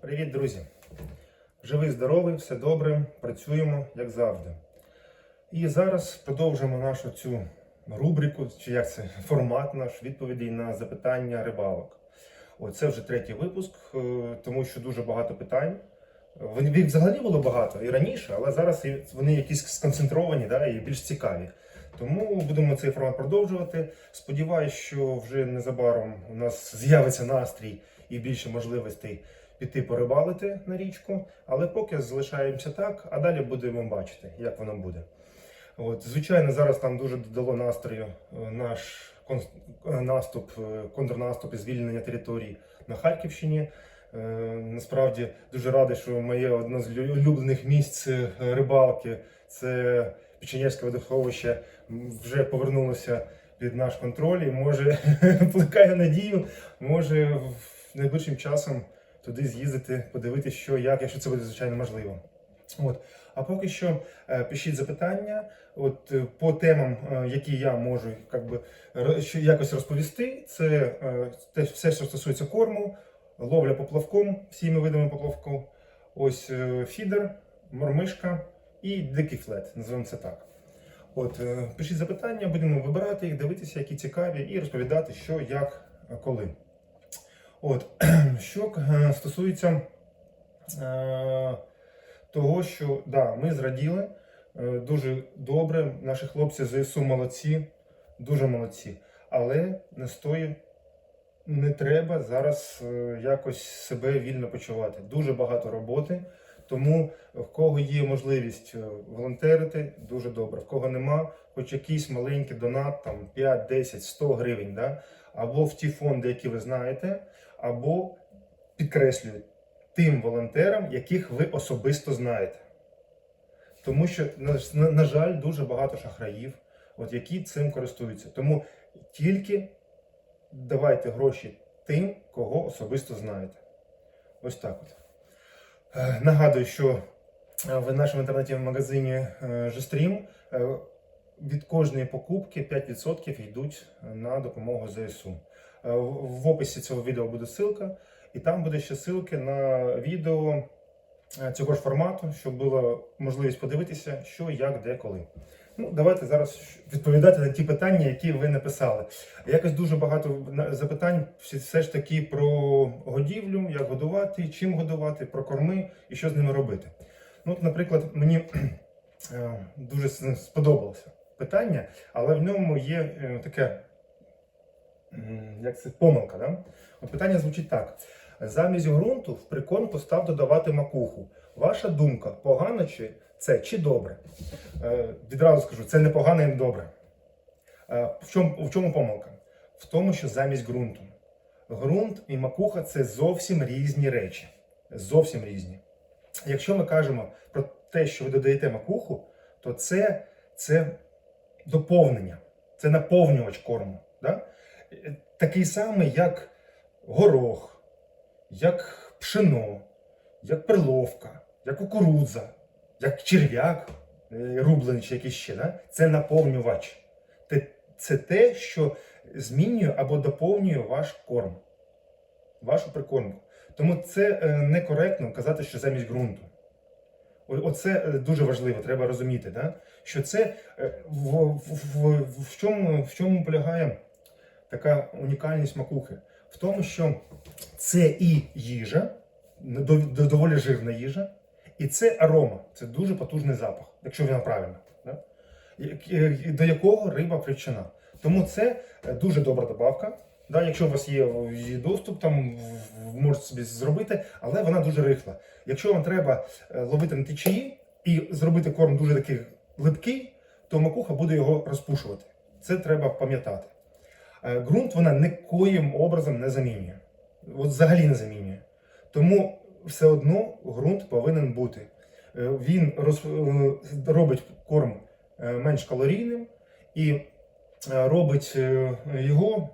Привіт, друзі! Живий, здоровий, все добре, працюємо як завжди. І зараз продовжимо нашу цю рубрику, чи як це формат наш відповідей на запитання рибалок. О, це вже третій випуск, е, тому що дуже багато питань. Вони взагалі було багато і раніше, але зараз вони якісь сконцентровані да, і більш цікаві. Тому будемо цей формат продовжувати. Сподіваюсь, що вже незабаром у нас з'явиться настрій і більше можливостей піти порибалити на річку. Але поки залишаємося так, а далі будемо бачити, як воно буде. От, звичайно, зараз там дуже додало настрою е, наш е, наступ, е, контрнаступ і звільнення територій на Харківщині. Насправді дуже радий, що моє одне з улюблених місць рибалки це Печенєвське водоховище вже повернулося під наш контроль і може плекає надію, може найближчим часом туди з'їздити, подивитися, що як, якщо це буде звичайно можливо. От. А поки що е, пишіть запитання от, е, по темам, е, які я можу як би, якось розповісти. Це те, все, що стосується корму, ловля поплавком, всіми видами поплавку, ось фідер, мормишка і дикий флет, називаємо це так. От, пишіть запитання, будемо вибирати їх, дивитися, які цікаві, і розповідати, що, як, коли. От, що е, стосується е, того, що да, ми зраділи е, дуже добре. Наші хлопці ЗСУ молодці, дуже молодці. Але не стоїть, не треба зараз е, якось себе вільно почувати. Дуже багато роботи. Тому в кого є можливість е, волонтерити, дуже добре. В кого нема, хоч якийсь маленький донат, там 5, 10, 100 гривень, да? або в ті фонди, які ви знаєте, або підкреслюю тим волонтерам, яких ви особисто знаєте. Тому що, на, жаль, дуже багато шахраїв, от, які цим користуються. Тому тільки давайте гроші тим, кого особисто знаєте. Ось так от. Е, Нагадую, що е, в нашому інтернеті-магазині е, Gestream е, від кожної покупки 5% йдуть на допомогу ЗСУ. Е, в- описі цього відео буде ссылка, і там буде ще ссылки на відео е, цього ж формату, щоб була можливість подивитися, що, як, де, коли. Ну, давайте зараз відповідати на ті питання, які ви написали. Якось дуже багато запитань все ж таки про годівлю, як годувати, чим годувати, про корми і що з ними робити. Ну, от, наприклад, мені е, дуже сподобалося питання, але в ньому є таке, як це, помилка. Да? От питання звучить так: замість ґрунту в прикорм постав додавати макуху. Ваша думка, погано чи це чи добре? Е, Відразу скажу, це не погано і не добре. Е, В чому, в чому помилка? В тому, що замість ґрунту. Ґрунт і макуха це зовсім різні речі. Зовсім різні. Якщо ми кажемо про те, що ви додаєте макуху, то це, це доповнення, це наповнювач корму. Да? Такий самий, як горох, як пшено, як перловка, як кукурудза, як черв'як, е, рублений чи якийсь ще. Да? Це наповнювач. Це те, що змінює або доповнює ваш корм, вашу прикормку. Тому це е, некоректно казати, що замість ґрунту. Оце е, дуже важливо, треба розуміти, да? що це в, в, в, в, чому, в чому полягає така унікальність макухи? В тому, що це і їжа, дов- доволі жирна їжа, і це арома, це дуже потужний запах, якщо вона правильна, да? е, до якого риба привчена. Тому це е, дуже добра добавка. Да, якщо у вас є доступ, там можете собі зробити, але вона дуже рихла. Якщо вам треба е, ловити на течії і зробити корм дуже такий липкий, то макуха буде його розпушувати. Це треба пам'ятати. Е, Ґрунт вона нікоїм образом не замінює. От взагалі не замінює. Тому все одно ґрунт повинен бути. Е, Він роз, е, робить корм менш калорійним і робить його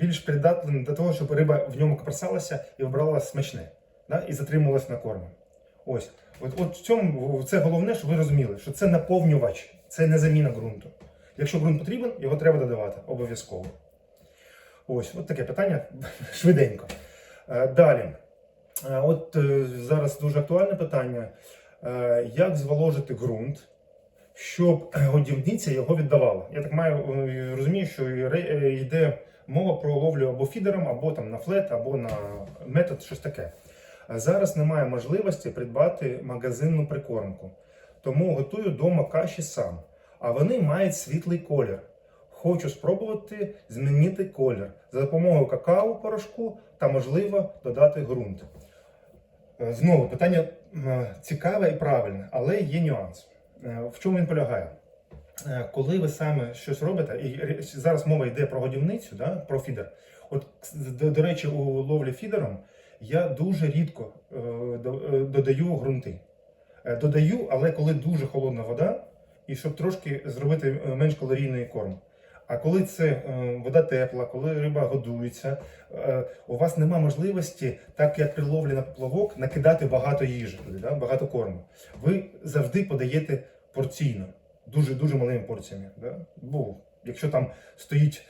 більш придатним до того, щоб риба в ньому копарсалася і вибрала смачне да, і затримувалась на кормі. Ось. От, от в цьому це головне, щоб ви розуміли, що це наповнювач, це не заміна ґрунту. Якщо ґрунт потрібен, його треба додавати обов'язково. Ось, от таке питання швиденько. Е, Далі. Е, От е, зараз дуже актуальне питання: як зволожити ґрунт, щоб годівниця його віддавала? Я так маю розумію, що йде мова про ловлю або фідером, або там на флет, або на метод, щось таке. Зараз немає можливості придбати магазинну прикормку, тому готую вдома каші сам. А вони мають світлий колір. Хочу спробувати змінити колір за допомогою какао-порошку та, можливо, додати ґрунт. Е, Знову питання цікаве і правильне, але є нюанс. Е, В чому він полягає? Е, Коли ви саме щось робите, і зараз мова йде про годівницю, да, про фідер. От, до, до речі, у ловлі фідером я дуже рідко е, е, додаю ґрунти. Е, Додаю, але коли дуже холодна вода, і щоб трошки зробити е, менш калорійний корм. А коли це е, вода тепла, коли риба годується, е, у вас нема можливості, так як при ловлі на поплавок, накидати багато їжі багато корму. Ви завжди подаєте порційно, дуже дуже малими порціями. Бо якщо там стоїть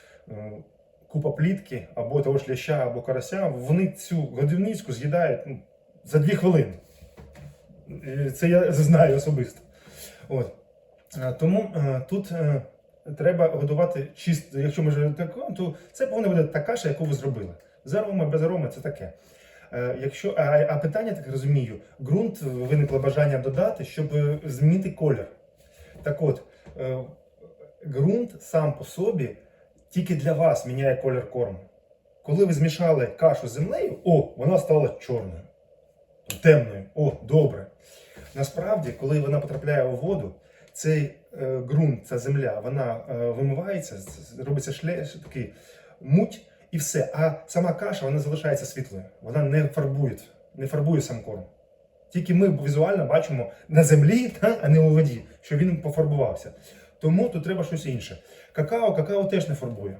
купа плітки або того ж ляща, або карася, вони цю годівницьку з'їдають ну, за дві хвилини. Це я знаю особисто. От. Е, Тому е, тут е, треба годувати чисто, якщо ми вже так, то це повинна бути та каша, яку ви зробили. З арома, без ароми це таке. Якщо, а, а питання, так розумію, ґрунт виникло бажання додати, щоб змінити колір. Так от, ґрунт сам по собі тільки для вас міняє колір корму. Коли ви змішали кашу з землею, о, вона стала чорною, темною, о, добре. Насправді, коли вона потрапляє у воду, цей е, ґрунт, ця земля, вона е, вимивається, робиться шле, такий муть і все. А сама каша вона залишається світлою. Вона не фарбує, не фарбує сам корм. Тільки ми візуально бачимо на землі, а не у воді, що він пофарбувався. Тому тут треба щось інше. Какао, какао теж не фарбує.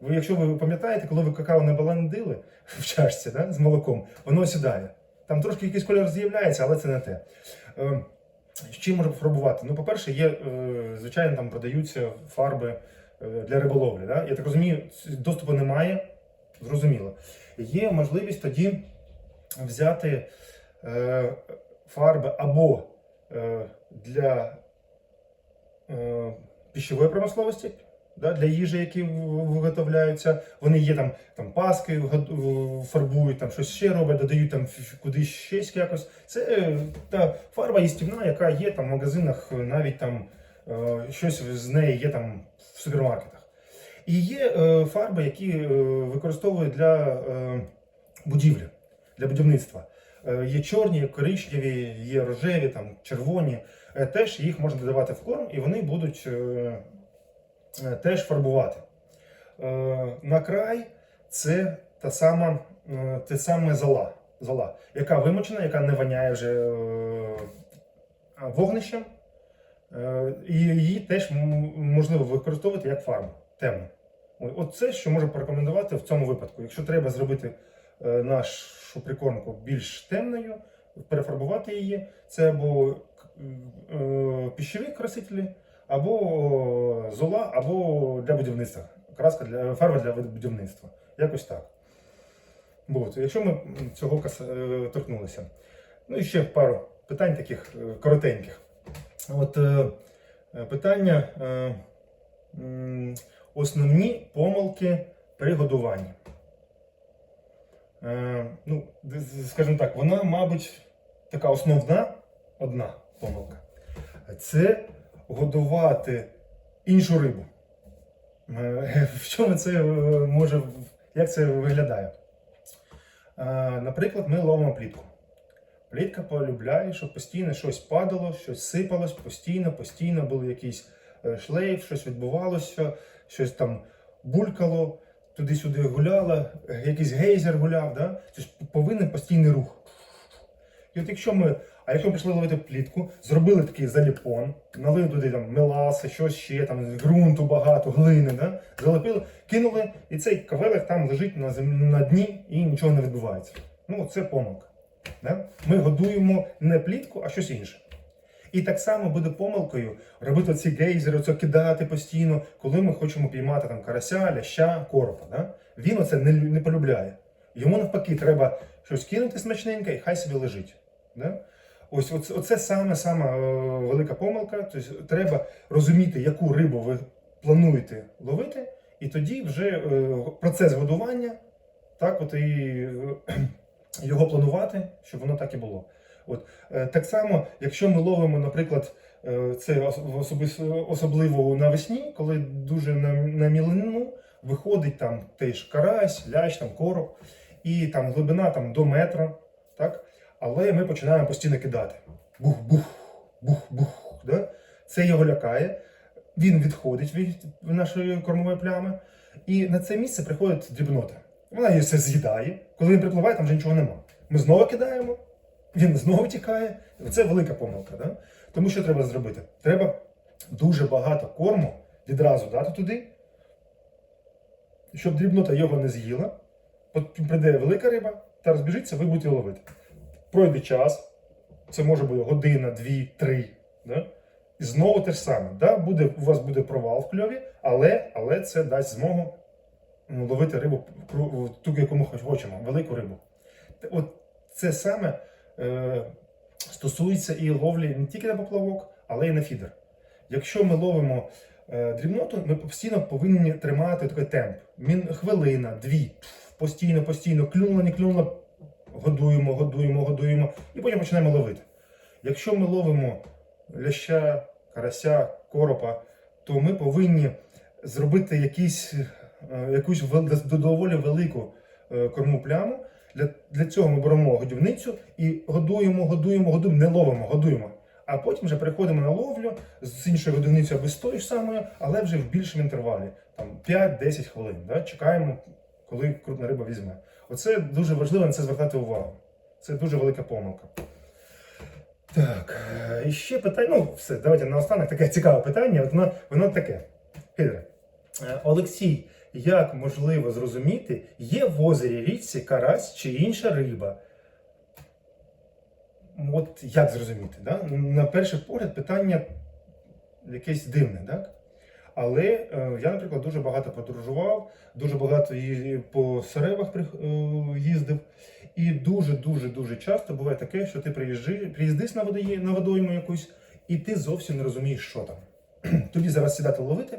Ви, якщо ви пам'ятаєте, коли ви какао не баландили в чашці да, з молоком, воно осідає. Там трошки якийсь кольор з'являється, але це не те. З чим фарбувати? Ну, по-перше, є, е, звичайно, там продаються фарби е, для риболовлі. Да? Я так розумію, доступу немає, зрозуміло. Є можливість тоді взяти е, фарби або для пищової промисловості, да, для їжі, які виготовляються. Вони є там, там паски фарбують, там щось ще роблять, додають там кудись щось якось. Це е, та фарба їстівна, яка є там в магазинах, навіть там е, щось з неї є там в супермаркетах. І є е, фарби, які використовують для будівлі, для будівництва. Є чорні, коричневі, є рожеві, там, червоні. Теж їх можна додавати в корм, і вони будуть теж фарбувати. Е, На край це та сама, е, те саме зола, зола, яка вимочена, яка не воняє вже е, вогнищем. Е, І її теж можливо використовувати як фарбу темну. От це, що можу порекомендувати в цьому випадку. Якщо треба зробити е, нашу прикормку більш темною, перефарбувати її, це або е, піщові красителі, або зола, або для будівництва. Краска для фарба для будівництва. Якось так. От, якщо ми цього е, торкнулися. Ну і ще пару питань таких е, коротеньких. От е, питання. Основні помилки при годуванні. Ну, скажімо так, вона, мабуть, така основна одна помилка. Це годувати іншу рибу. Е, В чому це е, може, як це виглядає? Е, Наприклад, ми ловимо плітку. Плітка полюбляє, щоб постійно щось падало, щось сипалось, постійно, постійно був якийсь шлейф, щось відбувалося, щось там булькало, туди-сюди гуляло, якийсь гейзер гуляв. Да? Ж повинен постійний рух. І от якщо ми, а якщо пішли ловити плітку, зробили такий заліпон, налили туди там меласи, щось ще, там ґрунту багато, глини, да? залепили, кинули, і цей кавелик там лежить на, зем... на дні і нічого не відбувається. Ну, це помилка. Да? Ми годуємо не плітку, а щось інше. І так само буде помилкою робити ці гейзери, оце кидати постійно, коли ми хочемо піймати там карася, ляща, коропа. Да? Він оце не, не полюбляє. Йому навпаки треба щось кинути смачненьке і хай собі лежить. Да? Ось оце, оце саме саме е, велика помилка. Тобто треба розуміти, яку рибу ви плануєте ловити, і тоді вже е, процес годування, так от і е, його планувати, щоб воно так і було. От так само, якщо ми ловимо, наприклад, це особливо навесні, коли дуже на, мілину виходить там теж карась, лящ, там короб, і там глибина там до метра, так? Але ми починаємо постійно кидати. Бух-бух, бух-бух. Да? Це його лякає. Він відходить від нашої кормової плями, і на це місце приходить дрібнота. Вона її все з'їдає. Коли він припливає, там вже нічого нема. Ми знову кидаємо, він знову тікає. Це велика помилка. Да? Тому що треба зробити? Треба дуже багато корму відразу дати туди, щоб дрібнота його не з'їла. Прийде велика риба та розбіжиться, ви будете ловити. Пройде час, це може бути година, дві, три. Да? І знову те ж саме. Да? Буде, у вас буде провал в кльові, але, але це дасть змогу ну, ловити рибу, ту, яку ми хоч хочемо, велику рибу. От це саме е, стосується і ловлі не тільки на поплавок, але й на фідер. Якщо ми ловимо е, дрібноту, ми постійно повинні тримати такий темп. Хвилина, дві, постійно, постійно, клюнуло, не клюнуло, годуємо, годуємо, годуємо, і потім починаємо ловити. Якщо ми ловимо ляща, карася, коропа, то ми повинні зробити якісь, е, якусь доволі велику е, корму пляму. Для, для цього ми беремо годівницю і годуємо, годуємо, годуємо, не ловимо, годуємо. А потім вже переходимо на ловлю з іншою годівницею або з тою ж самою, але вже в більшому інтервалі, там 5-10 хвилин. Да? Чекаємо, коли крупна риба візьме. Оце дуже важливо на це звертати увагу. Це дуже велика помилка. Так, і ще питання. Ну, все, давайте наостанок таке цікаве питання. Воно, воно таке. Піде. Е, Олексій, як можливо зрозуміти, є в озері річці карась чи інша риба? От як зрозуміти? Да? На перший погляд питання якесь дивне, так? Але е, я, наприклад, дуже багато подорожував, дуже багато по Саревах при- е, їздив. І дуже-дуже дуже часто буває таке, що ти приїздиш на водої, на водойму якусь, і ти зовсім не розумієш, що там. Тобі зараз сідати ловити,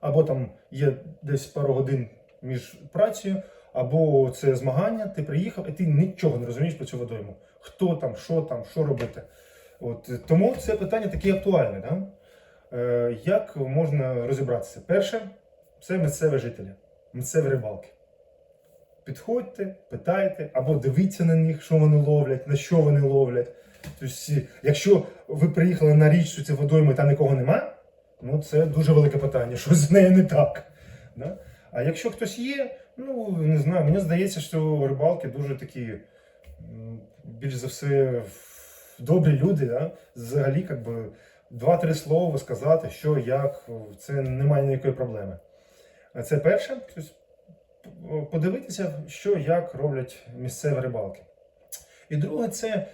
або там є десь пару годин між працею, або це змагання, ти приїхав, і ти нічого не розумієш про цю водойму. Хто там, що там, що робити. От, тому це питання таке актуальне. Да? Е, як можна розібратися? Перше, це місцеві жителі, місцеві рибалки. Підходьте, питайте, або дивіться на них, що вони ловлять, на що вони ловлять. Тобто, якщо ви приїхали на річку цю водойму і там нікого немає, ну це дуже велике питання, що з нею не так. Да? А якщо хтось є, ну не знаю, мені здається, що рибалки дуже такі, більш за все, добрі люди. Да? Взагалі, як би, два-три слова сказати, що, як, це немає ніякої проблеми. Це перше. Тобто, подивитися, що як роблять місцеві рибалки. І друге, це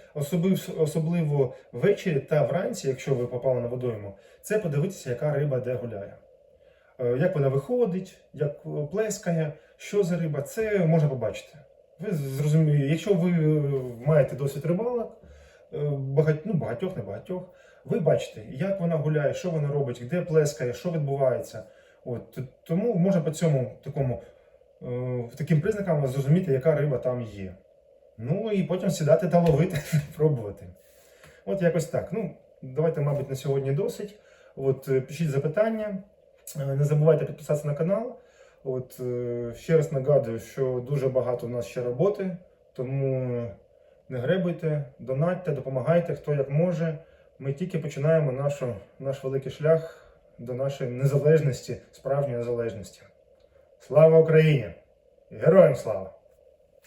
особливо ввечері та вранці, якщо ви попали на водойму, це подивитися, яка риба де гуляє. Е, Як вона виходить, як плескає, що за риба, це можна побачити. Ви зрозумієте, якщо ви е, маєте досвід рибалок, е, багать, ну, багатьох, не багатьох, ви бачите, як вона гуляє, що вона робить, де плескає, що відбувається. От, тому можна по цьому такому е, таким признакам зрозуміти, яка риба там є. Ну і потім сідати та ловити, пробувати. От якось так. Ну, давайте, мабуть, на сьогодні досить. От, е, пишіть запитання. Е, Не забувайте підписатися на канал. От, ще раз нагадую, що дуже багато у нас ще роботи, тому не гребуйте, донатьте, допомагайте, хто як може. Ми тільки починаємо нашу, наш великий шлях до нашої незалежності, справжньої незалежності. Слава Україні! Героям слава!